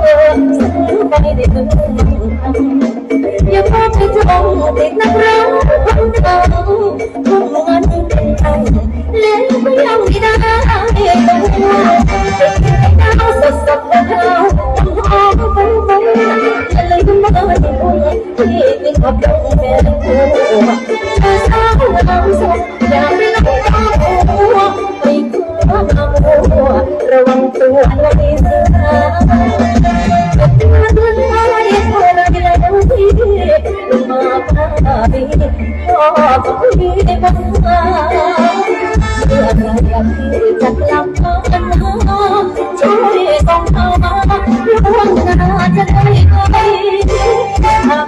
ไปได้ถึงอย่าพาไปจองติดนักร้องคนดังทำงานเป็นตังแล้วก็ยังไม่ได้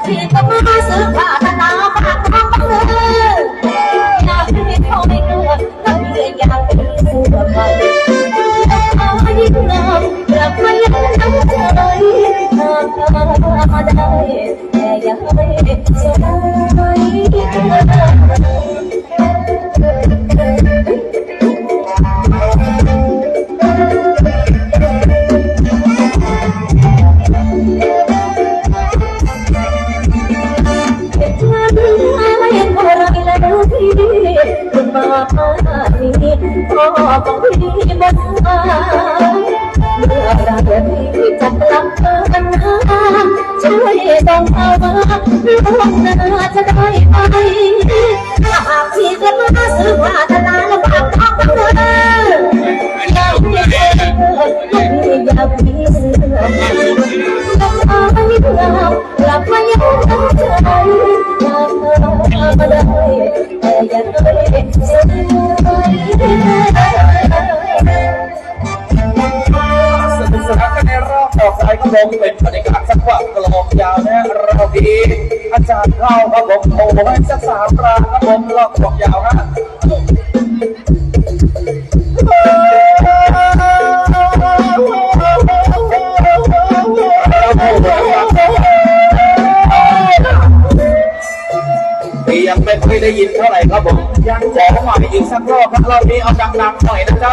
พี่ก็มาซื้อผ้า มาป่านี้พ่อของพี่บนมาเมื่อไรพี่จะกลับกันหาช่วยต้องเอามาล่วงหน้าจะได้ไหมหากพี่จะมาซื้อผ้าทลายแล้วฝากท้องเธออยากมีเธออย ต่อไปครับผมเป็นบรรยากาศสักวักกลองยาวนะเราดี อาจารย์เข้าครับผมโอ้โหให้สักสามรางครับผมรอกลองยาวฮะยังไม่เคยได้ยินเท่าไหร่ครับผมยังขอใหม่อีกสักรอบครับรอบนี้เอาดังๆหน่อยนะจ๊ะ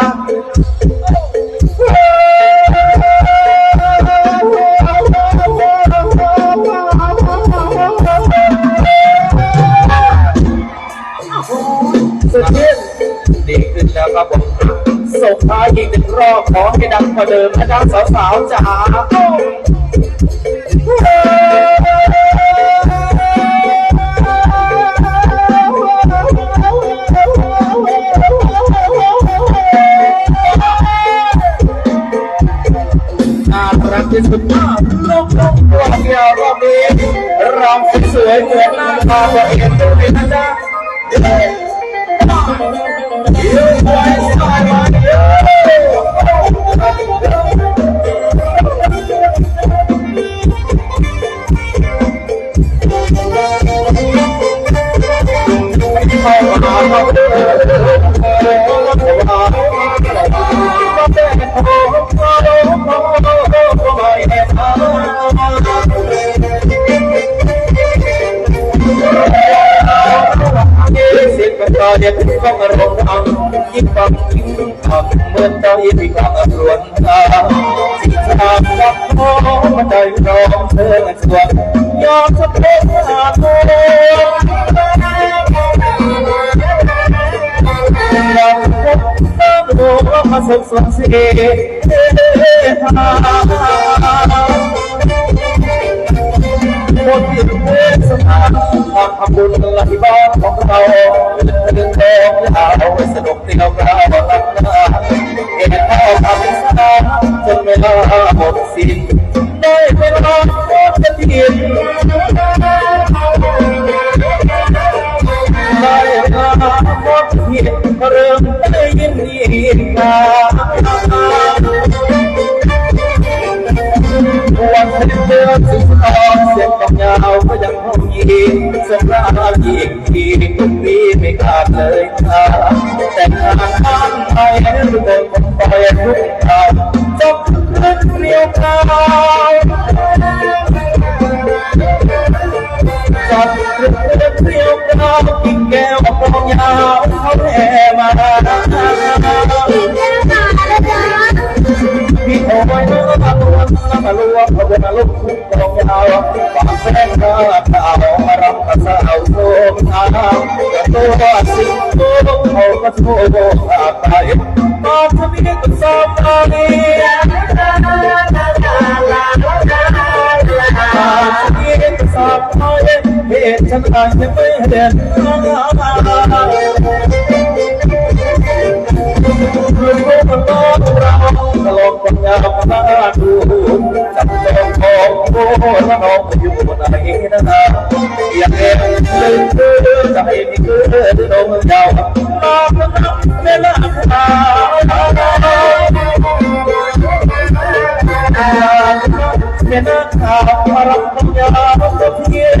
อีกหนึ่งรอบขอให้ดังกว่าเดิมนะจ๊ะสาวๆจ๋าน่ารักที่สุดมากลูกลูกตัวเดียวรอบนี้รำสวยเหมือนนางฟ้าตัวเองเลยนะจ๊ะ You boys ទៀតក្នុងរងអង្គជីវិតជីវិតអត់មើលទៅពីកម្មរួនតាជីវិតរបស់ខ្ញុំមិនដែលរងធ្វើឲ្យស្គាល់យកសុភមអាគូ ความทำบุญไหลบ้านของเราเดินทองยาวสนุกเที่ยวเราตั้งหน้าเห็นพ่อทำสนาจนเวลาหมดสิ้นได้เวลาโคตรจะทิ้งไมได้ยินยินนาวันที่เจอสุดทองเสียงกองยาวก็ยังคงยิงสงราอีกทีทุกปีไม่ขาดเลยค่ะแต่งานบ้านไทยรู้เดินคนไปทุกทางจบเรื่องเรียวกาวจบเรื่องเรียวกาวกินแก้วกองยาวเขาแห พี่โอ้ยน้องมาลวงขบวนลุกทุ่งกองยาวฝากแฟนหน้าขาวมารับกระสาวโซมทางตัวสิงโตเขาก็โทรหาไปมาทำให้กุศลตาดีเห็นสาวน้อยเห็นฉันอาจจะไม่เห็น ปัญญามาดูจับจองของโอ้น้องอยู่ไหนนะอยากเห็นเลยคือใจมีคือดวงดาวลองนับเวลาขาวเมื่อนักข่าวมารับคำยาก็เพียเ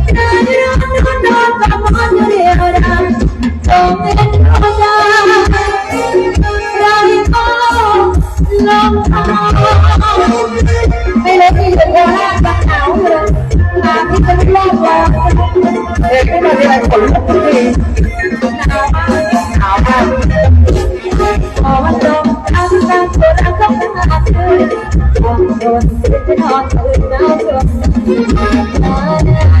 ต้องเป็นธรรมดาเราก็ลงทางไม่เลยที่จะว่าจะหนาวเลยหาที่จะรอดร้อนเด็กไม่มาที่ไหนขนลุกทุกทีหนาวมากหนาวมากพอมันลงทางทางตัวเราก็ไม่อาจเลยทำโดนจะนอนตื่นหนาวเกินลงลงเป็นดูลงเป็นหาวลงตาย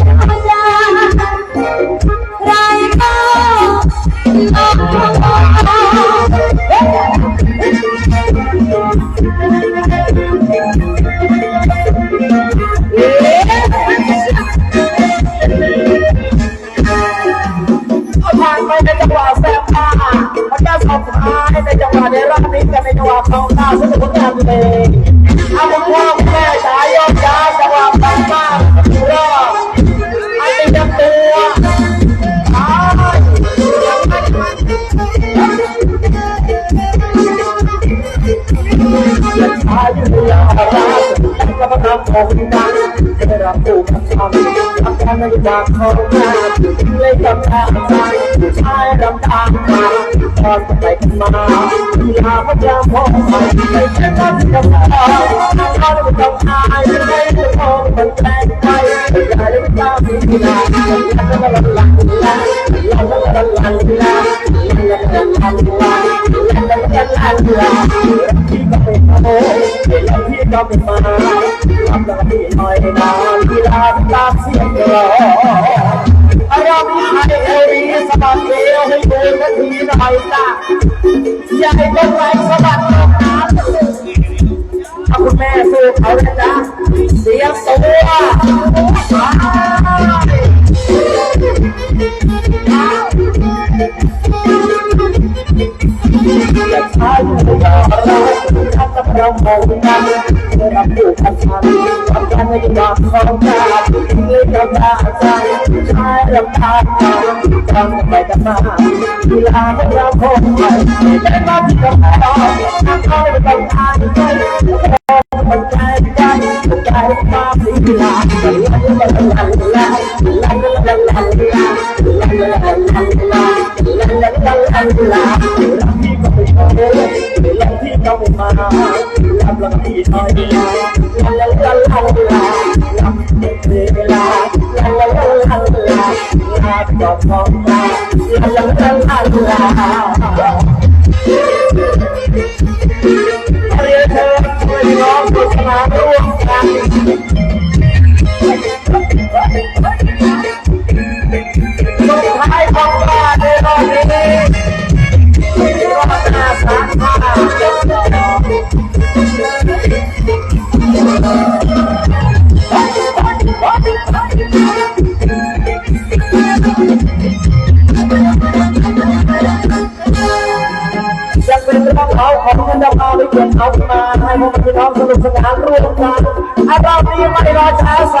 จังหวะในรอบนี้กันในจังหวะของตาซึ่งเป็นผลงานเพลงอาคุณพ่อคุณแม่สายยอดย้ายจังหวะปังมากรอบอันนี้ยังตัวตายชายยุทธยาราชกรรมการของดังได้ รับถูกทำทำทแค่ไม่ดักเขาหน้าถูกทิ้งเลยกับทางใจถูกชายรำตามมาตอนไปมาลาไม่ยามมองไปไม่ใช่ก็จะทำได้ถ้าเราต้องอายไม่ได้มองมันแปลงไปไม่ได้ไม่ตามที่ลาลาลาลาลาลาลาลาลาลาลาลาลาลาลาลาลาลา โอ้ที่เราที่ดอกมาทำดอกที่ลอยมาที่ลาตาเสียงรออารมณ์ให้เอรีสบัดเอวให้ดูนาทีน่อยจ้ะอย่าให้องไรสบัดตกน้ำเอาคุณแม่สู้เขาเลยจ้ะเสียงตัว ของน้ำเธอรับผูกพันฉันทำกันในดอกของตาทิ้งเลยกับตาใจชายรำคาญทำไปกันมาเวลาของเราคงไปไม่ได้มาที่กำแพง Allah Allah เอามาให้พวกพี่น้องสนุกสนานร่วมกันอาตอมนี้ไม่รอช้าสา